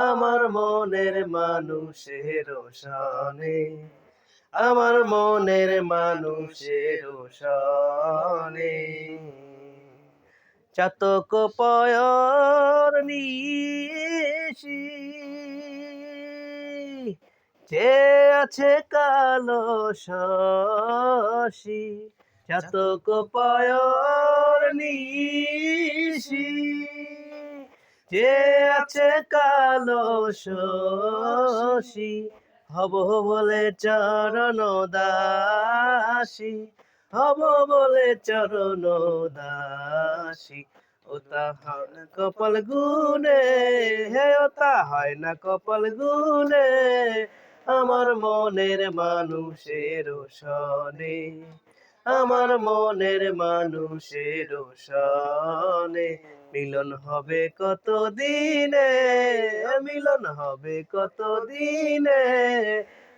আমার মনের মানুষের সনে আমার মনের মানুষের সনে চাতক পয়র নিশি যে আছে কালো শশী। চাতক পয়র নিশি যে আছে কালো শশী, হব বলে চরণ দাসী, হব বলে চরণ দাসী। ওতা হয় না কপাল গুনে হে ওতা হয় না কপাল গুনে আমার মনের মানুষের সনে আমার মনের মানুষের সনে মিলন হবে কত দিনে মিলন হবে কত দিনে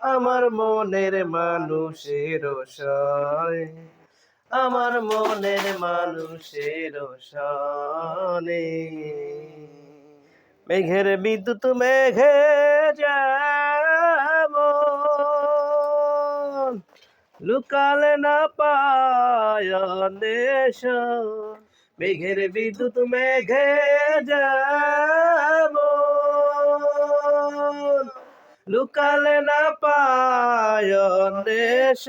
আমার মনের মানুষের সনে আমার মনের মানুষের সনে মেঘের বিদ্যুৎ মেঘে লুকালে না পায়নেশ মেঘের বিদ্যুৎ মেঘে যেমন। লুকালে না পায়নেশ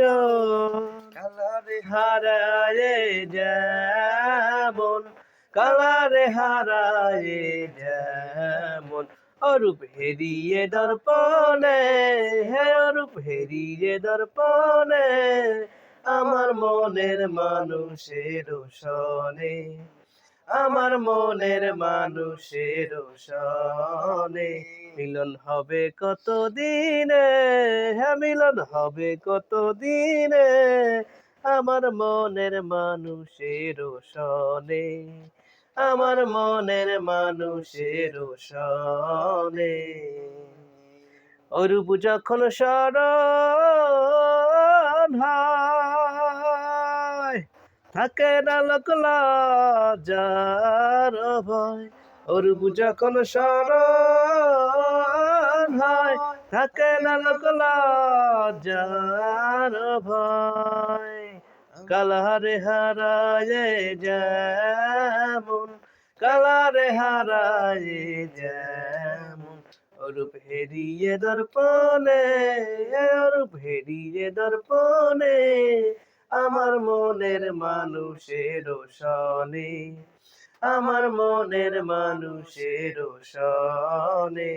কালারে হারায়ে যেমন। কালারে হারায়ে যেমন। অরূপ হেরিয়ে দর্পণে, হে অরূপ হেরিয়ে দর্পণে, আমার মনের মানুষের সনে আমার মনের মানুষের সনে মিলন হবে কত দিনে হ্যাঁ মিলন হবে কত দিনে আমার মনের মানুষের সনে আমার মনের মানুষের সনে অরূপ যখন স্মরণ হয়, থাকে না লোক লজ্জার ভয়। অরূপ যখন স্মরণ হয়, থাকে না লোক লজ্জার ভয়। কালারে হারায় যেমন, কালারে হারায় যেমন অরূপ হেরিয়ে দর্পণে অরূপ হেরিয়ে দর্পণে, আমার মনের মানুষের সনে আমার মনের মানুষের সনে